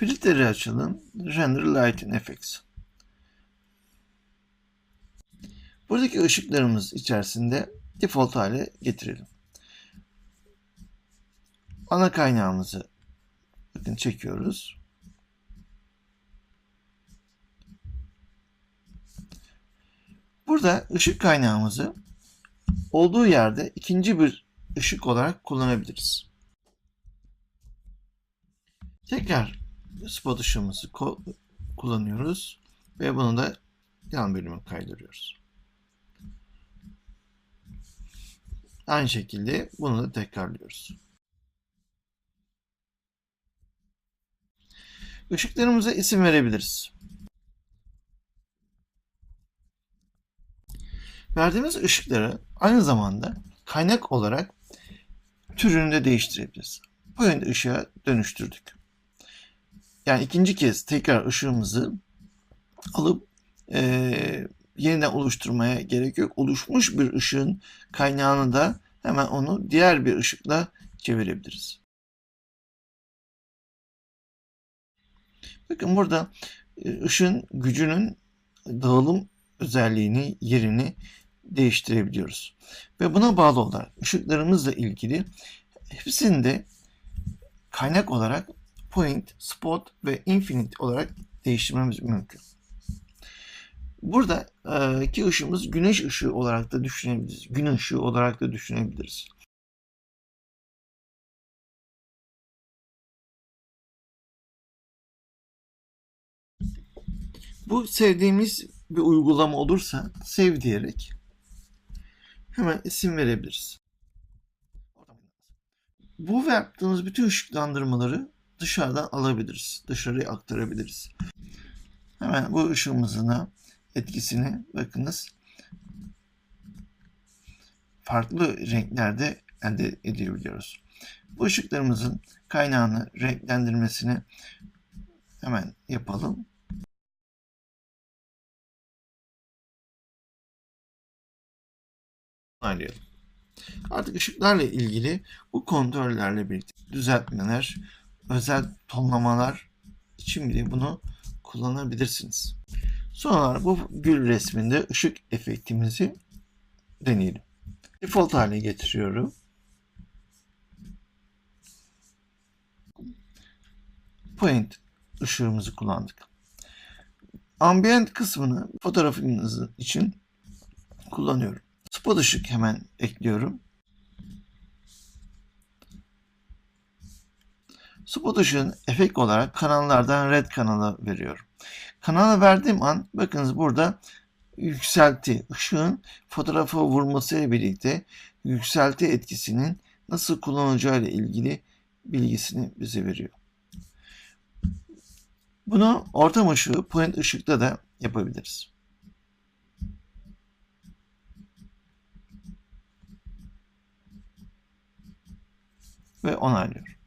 Splitter'i açalım. Render Lighting Effects. Buradaki ışıklarımız içerisinde default hale getirelim. Ana kaynağımızı bakın çekiyoruz. Burada ışık kaynağımızı olduğu yerde ikinci bir ışık olarak kullanabiliriz. Tekrar spot ışığımızı kullanıyoruz ve bunu da yan bölüme kaydırıyoruz. Aynı şekilde bunu da tekrarlıyoruz. Işıklarımıza isim verebiliriz. Verdiğimiz ışıkları aynı zamanda kaynak olarak türünü de değiştirebiliriz. Bu yönde ışığa dönüştürdük. Yani ikinci kez tekrar ışığımızı alıp eee, yeniden oluşturmaya gerek yok. Oluşmuş bir ışığın kaynağını da hemen onu diğer bir ışıkla çevirebiliriz. Bakın burada e, ışığın gücünün dağılım özelliğini, yerini değiştirebiliyoruz. Ve buna bağlı olarak ışıklarımızla ilgili hepsinde kaynak olarak point, spot ve infinite olarak değiştirmemiz mümkün. Burada e, ki ışığımız güneş ışığı olarak da düşünebiliriz. Gün ışığı olarak da düşünebiliriz. Bu sevdiğimiz bir uygulama olursa sev diyerek hemen isim verebiliriz. Bu yaptığımız bütün ışıklandırmaları dışarıdan alabiliriz. Dışarıya aktarabiliriz. Hemen bu ışığımızın etkisini bakınız farklı renklerde elde edebiliyoruz. Bu ışıklarımızın kaynağını renklendirmesini hemen yapalım. Artık ışıklarla ilgili bu kontrollerle birlikte düzeltmeler, özel tonlamalar için bile bunu kullanabilirsiniz. Son olarak bu gül resminde ışık efektimizi deneyelim. Default hale getiriyorum. Point ışığımızı kullandık. Ambient kısmını fotoğrafınız için kullanıyorum. Spot ışık hemen ekliyorum. Spot ışığın efekt olarak kanallardan red kanala veriyorum. Kanala verdiğim an bakınız burada yükselti ışığın fotoğrafa vurmasıyla birlikte yükselti etkisinin nasıl kullanacağı ile ilgili bilgisini bize veriyor. Bunu ortam ışığı point ışıkta da yapabiliriz. Ve onaylıyorum.